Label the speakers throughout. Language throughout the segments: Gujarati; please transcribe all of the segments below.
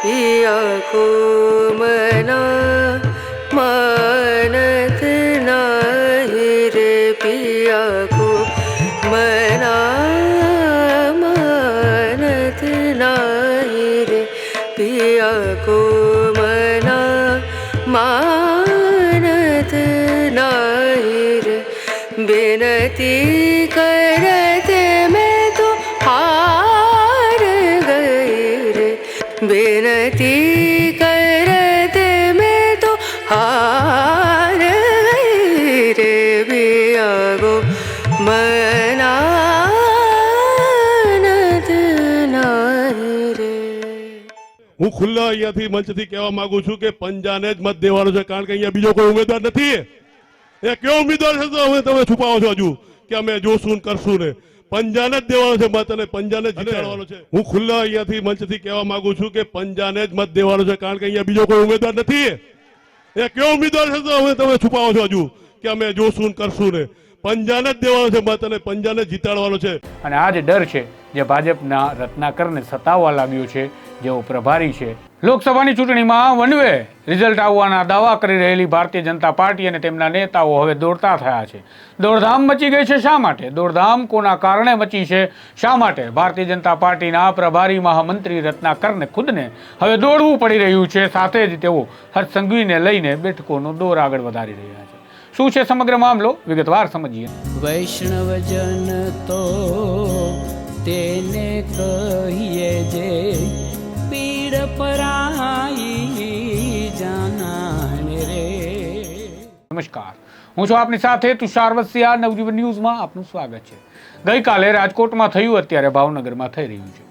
Speaker 1: पिया को मना मानत नाही रे पिया को मना मानत नाही रे पिया को मना रे बिनती बिनती करते मैं तो हार गई रे बिया गो मनानत नाही રે
Speaker 2: હું ખુલ્લા અહીંયાથી મંચથી કહેવા માંગુ છું કે પંજાને જ મત દેવાનો છે કારણ કે અહીંયા બીજો કોઈ ઉમેદવાર નથી એ કયો ઉમેદવાર છે તો હવે તમે છુપાવો છો હજુ કે અમે જોશું ને કરશું ને પંજાને જ દેવાનો છે મત અને પંજાને જ જીતાડવાનો છે. હું ખુલ્લા અહીંયાથી મંચથી કહેવા માંગુ છું કે પંજાને જ મત દેવાનો છે કારણ કે અહીંયા બીજો કોઈ ઉમેદવાર નથી. એ કયો ઉમેદવાર છે તો હવે તમે છુપાવો છો હજુ કે અમે જોશું ને કરશું ને. પંજાને જ દેવાનો છે મત અને પંજાને જ જીતાડવાનો છે.
Speaker 3: અને આ જે ડર છે જે ભાજપના રત્નાકરને સતાવવા લાગ્યો છે જેઓ પ્રભારી છે. લોકસભાની ચૂંટણીમાં વનવે રિઝલ્ટ આવવાના દાવા કરી રહેલી ભારતીય જનતા પાર્ટી અને તેમના નેતાઓ હવે દોડતા થયા છે. દોડધામ મચી ગઈ છે શા માટે? દોડધામ કોના કારણે મચી છે? શા માટે? ભારતીય જનતા પાર્ટીના પ્રભારી મહામંત્રી રત્નાકરને ખુદને હવે દોડવું પડી રહ્યું છે. સાથે જ તેઓ હર્ષ લઈને બેઠકોનો દોર આગળ વધારી રહ્યા છે. શું છે સમગ્ર મામલો? વિગતવાર સમજીએ.
Speaker 4: વૈષ્ણવજન તો તેને કહીએ જે
Speaker 3: નમસ્કાર. હું છું આપની સાથે તુષાર વસિયા નવજીવન ન્યૂઝમાં આપનું સ્વાગત છે. ગઈકાલે રાજકોટમાં થયું અત્યારે ભાવનગરમાં થઈ રહ્યું છે.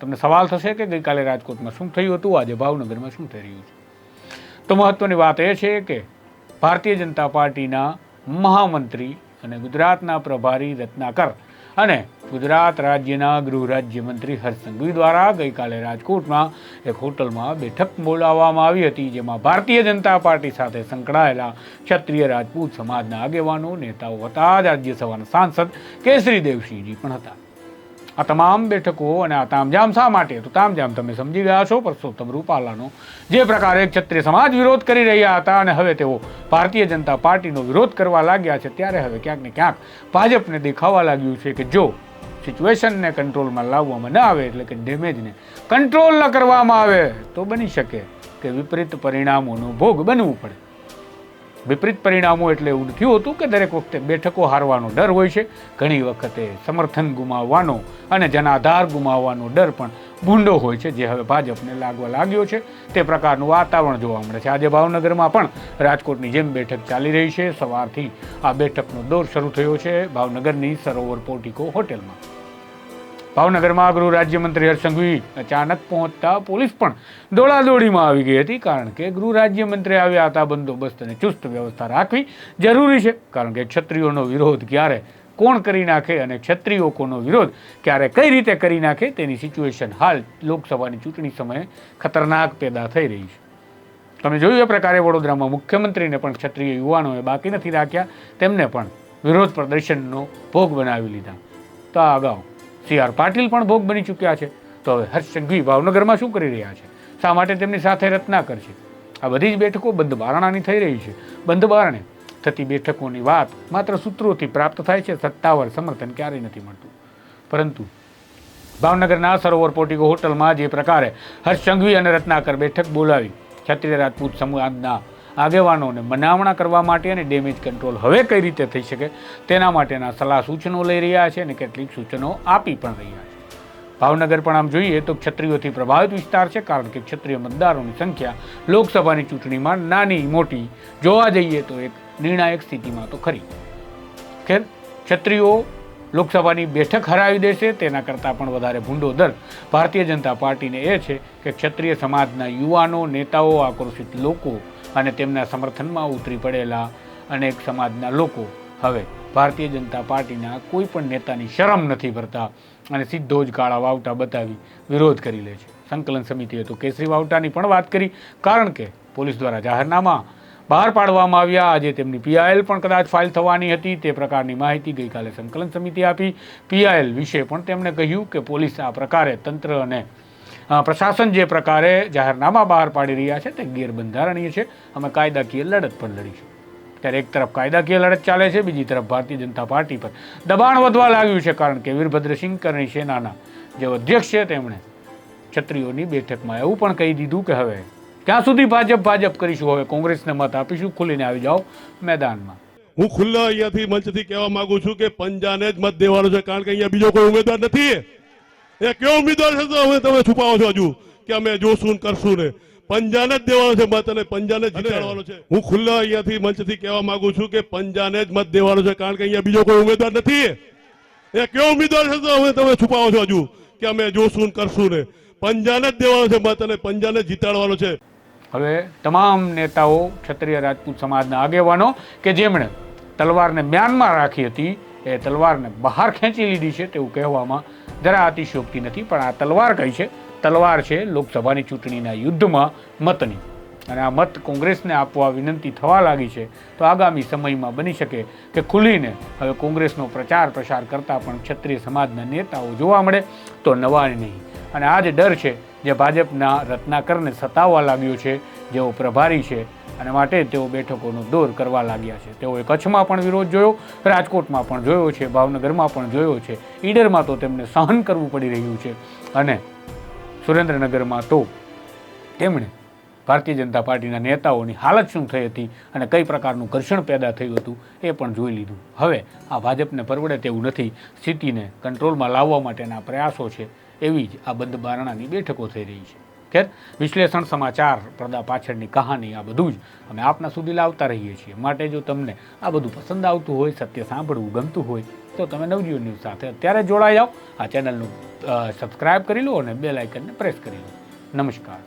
Speaker 3: તમને સવાલ થશે કે ગઈકાલે રાજકોટમાં શું થયું હતું? આજે ભાવનગરમાં શું થઈ રહ્યું છે? તો મહત્વની વાત એ છે કે ભારતીય જનતા પાર્ટીના મહામંત્રી અને ગુજરાતના પ્રભારી રત્નાકર અને ગુજરાત રાજ્યના ગૃહ રાજ્યમંત્રી હર્ષ સંઘવી દ્વારા ગઈકાલે રાજકોટમાં એક હોટલમાં બેઠક બોલાવવામાં આવી હતી, જેમાં ભારતીય જનતા પાર્ટી સાથે સંકળાયેલા ક્ષત્રિય રાજપૂત સમાજના આગેવાનો, નેતાઓ હતા, રાજ્યસભાના સાંસદ કેસરી દેવસિંહજી પણ હતા. આ તમામ બેઠકો અને આ તામઝામ શા માટે? તો તામઝામ તમે સમજી ગયા છો, પરસોત્તમ રૂપાલાનો જે પ્રકારે ક્ષત્રિય સમાજ વિરોધ કરી રહ્યા હતા અને હવે તેઓ ભારતીય જનતા પાર્ટીનો વિરોધ કરવા લાગ્યા છે, ત્યારે હવે ક્યાંક ને ક્યાંક ભાજપને દેખાવા લાગ્યું છે કે જો સિચ્યુએશનને કંટ્રોલમાં લાવવામાં ન આવે એટલે કે ડેમેજને કંટ્રોલ ન કરવામાં આવે તો બની શકે કે વિપરીત પરિણામોનો ભોગ બનવું પડે. વિપરીત પરિણામો એટલે એવું થયું હતું કે દરેક વખતે બેઠકો હારવાનો ડર હોય છે. ઘણી વખતે સમર્થન ગુમાવવાનો અને જનાધાર ગુમાવવાનો ડર પણ ભૂંડો હોય છે જે હવે ભાજપને લાગવા લાગ્યો છે. તે પ્રકારનું વાતાવરણ જોવા મળે છે. આજે ભાવનગરમાં પણ રાજકોટની જેમ બેઠક ચાલી રહી છે. સવારથી આ બેઠકનો દોર શરૂ થયો છે ભાવનગરની સરોવર પોર્ટિકો હોટેલમાં. ભાવનગરમાં ગૃહ રાજ્યમંત્રી હર્ષ સંઘવી અચાનક પહોંચતા પોલીસ પણ દોડાદોડીમાં આવી ગઈ હતી, કારણ કે ગૃહ રાજ્યમંત્રી આવ્યા હતા, બંદોબસ્ત અને ચુસ્ત વ્યવસ્થા રાખવી જરૂરી છે, કારણ કે ક્ષત્રિયોનો વિરોધ ક્યારે કોણ કરી નાખે અને ક્ષત્રિયો કોનો વિરોધ ક્યારે કઈ રીતે કરી નાખે, તેની સિચ્યુએશન હાલ લોકસભાની ચૂંટણી સમયે ખતરનાક પેદા થઈ રહી છે. તમે જોયું એ પ્રકારે વડોદરામાં મુખ્યમંત્રીને પણ ક્ષત્રિય યુવાનોએ બાકી નથી રાખ્યા, તેમને પણ વિરોધ પ્રદર્શનનો ભોગ બનાવી લીધા. તો આ અગાઉ સી આર પાટીલ પણ ભોગ બની ચૂક્યા છે. તો હવે હર્ષ સંઘવી ભાવનગરમાં શું કરી રહ્યા છે? શા માટે તેમની સાથે રત્નાકર છે? આ બધી જ બેઠકો બંધ બારણાની થઈ રહી છે. બંધ બારણે થતી બેઠકોની વાત માત્ર સૂત્રોથી પ્રાપ્ત થાય છે, સત્તાવાર સમર્થન ક્યારેય નથી મળતું. પરંતુ ભાવનગરના સરોવર પોર્ટિકો હોટલમાં જે પ્રકારે હર્ષ સંઘવી અને રત્નાકર બેઠક બોલાવી, ક્ષત્રિય રાજપૂત સમાજના આગેવાનોને મનાવણા કરવા માટે અને ડેમેજ કંટ્રોલ હવે કઈ રીતે થઈ શકે તેના માટેના સલાહ સૂચનો લઈ રહ્યા છે અને કેટલીક સૂચનો આપી પણ રહ્યા છે. ભાવનગર પણ આમ જોઈએ તો ક્ષત્રિયોથી પ્રભાવિત વિસ્તાર છે કારણ કે ક્ષત્રિય મતદારોની સંખ્યા લોકસભાની ચૂંટણીમાં નાની મોટી. જોવા જઈએ તો એક નિર્ણાયક સ્થિતિમાં તો ખરી. ખેર, ક્ષત્રિયો લોકસભાની બેઠક હરાવી દેશે તેના કરતાં પણ વધારે ભૂંડો દર. ભારતીય જનતા પાર્ટીને એ છે કે ક્ષત્રિય સમાજના યુવાનો, નેતાઓ આક્રોશિત લોકો અને તેમના સમર્થનમાં ઉતરી પડેલા અનેક સમાજના લોકો હવે ભારતીય જનતા પાર્ટીના કોઈ પણ નેતાની શરમ નથી ભરતા અને સીધો જ કાળા વાવટા બતાવી વિરોધ કરી લે છે. સંકલન સમિતિએ તો કેસરી વાવટાની પણ વાત કરી, કારણ કે પોલીસ દ્વારા જાહેરનામા બહાર પાડવામાં આવ્યા. આજે તેમની પીઆઈએલ પણ કદાચ ફાઇલ થવાની હતી. તે પ્રકારની માહિતી ગઈકાલે સંકલન સમિતિ આપી. પીઆઈએલ વિશે પણ તેમણે કહ્યું કે પોલીસ આ પ્રકારે તંત્ર અને પ્રશાસન જે પ્રકારે જાહેરનામા બહાર પાડી રહ્યા છે તે ગેરબંધારણીય છે. અમે કાયદાકીય લડત પણ લડીશું. ત્યારે એક તરફ કાયદાકીય લડત ચાલે છે, બીજી તરફ ભારતીય જનતા પાર્ટી પર દબાણ વધવા લાગ્યું છે કારણ કે વીરભદ્રસિંહ કરણી સેનાના જે અધ્યક્ષ છે તેમણે ક્ષત્રિયોની બેઠકમાં એવું પણ કહી દીધું કે હવે ક્યાં સુધી ભાજપ ભાજપ કરીશું, હવે કોંગ્રેસને મત આપીશું, ખુલીને આવી જાઓ મેદાનમાં.
Speaker 2: હું ખુલ્લા અહીંયાથી મંચથી કહેવા માંગુ છું કે પંજાને જ મત દેવાનો છે, કારણ કે અહીંયા બીજો કોઈ ઉમેદવાર નથી. એ કયો ઉમેદવાર છે તો હવે તમે છુપાવો છો હજુ કે અમે જોશું કરશું ને. પંજાને જ દેવાનો છે મત અને પંજાને જ જીતાડવાનો છે. હું ખુલ્લા અહીંયાથી મંચથી કહેવા માંગુ છું કે પંજાને જ મત દેવાનો છે કારણ કે અહીંયા બીજો કોઈ ઉમેદવાર નથી. એ કયો ઉમેદવાર છે તો હવે તમે છુપાવો છો હજુ કે અમે જોશું ને કરશું ને. પંજાને જ દેવાનો છે મત અને પંજાને જીતાડવાનો છે.
Speaker 3: હવે તમામ નેતાઓ ક્ષત્રિય રાજપૂત સમાજના આગેવાનો કે જેમણે તલવારને મ્યાનમાં રાખી હતી એ તલવારને બહાર ખેંચી લીધી છે તેવું કહેવામાં જરા અતિશયોક્તિ નથી, પણ આ તલવાર કઈ છે? તલવાર છે લોકસભાની ચૂંટણીના યુદ્ધમાં મતની. અને આ મત કોંગ્રેસને આપવા વિનંતી થવા લાગી છે. તો આગામી સમયમાં બની શકે કે ખુલીને હવે કોંગ્રેસનો પ્રચાર પ્રસાર કરતા પણ ક્ષત્રિય સમાજના નેતાઓ જોવા મળે તો નવા નહીં. અને આ જે ડર છે જે ભાજપના રત્નાકરને સતાવવા લાગ્યો છે, જેઓ પ્રભારી છે અને માટે તેઓ બેઠકોનો દોર કરવા લાગ્યા છે. તેઓએ કચ્છમાં પણ વિરોધ જોયો, રાજકોટમાં પણ જોયો છે, ભાવનગરમાં પણ જોયો છે. ઈડરમાં તો તેમને સહન કરવું પડી રહ્યું છે. અને સુરેન્દ્રનગરમાં તો તેમણે ભારતીય જનતા પાર્ટીના નેતાઓની હાલત શું થઈ હતી અને કઈ પ્રકારનું ઘર્ષણ પેદા થયું હતું એ પણ જોઈ લીધું. હવે આ ભાજપને પરવડે તેવું નથી. સ્થિતિને કંટ્રોલમાં લાવવા માટેના પ્રયાસો છે. એવી જ આ બંધ બારણાની બેઠકો થઈ રહી છે. ખેર. વિશ્લેષણ સમાચાર પડદા પાછળની કહાની, આ બધું જ અમે આપના સુધી લાવતા રહીએ છીએ. માટે જો તમને આ બધું પસંદ આવતું હોય, સત્ય સાંભળવું ગમતું હોય, તો તમે નવજીવન ન્યૂઝ સાથે અત્યારે જોડાઈ જાઓ. આ ચેનલનું સબસ્ક્રાઇબ કરી લો અને બે લાઇકનને પ્રેસ કરી લો. નમસ્કાર.